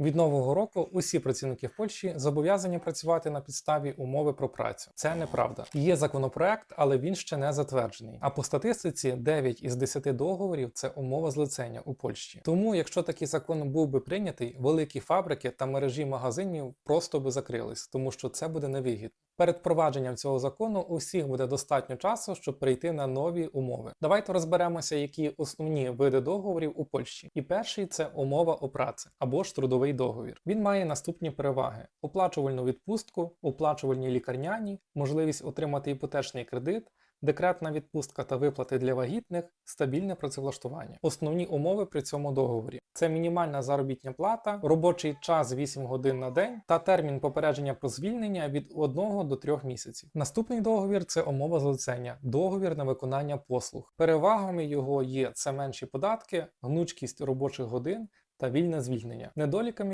Від нового року усі працівники в Польщі зобов'язані працювати на підставі умови про працю. Це неправда. Є законопроект, але він ще не затверджений. А по статистиці 9 із 10 договорів це умова злицення у Польщі. Тому, якщо такий закон був би прийнятий, великі фабрики та мережі магазинів просто би закрились, тому що це буде невигідно. Перед впровадженням цього закону усіх буде достатньо часу, щоб прийти на нові умови. Давайте розберемося, які основні види договорів у Польщі. І перший це умова о праці або ж трудовий договір. Він має наступні переваги: оплачувальну відпустку, оплачувальні лікарняні, можливість отримати іпотечний кредит. Декретна відпустка та виплати для вагітних, стабільне працевлаштування. Основні умови при цьому договорі це мінімальна заробітня плата, робочий час 8 годин на день та термін попередження про звільнення від 1 до 3 місяців. Наступний договір це умова злицення, договір на виконання послуг. Перевагами його є це менші податки, гнучкість робочих годин та вільне звільнення. Недоліками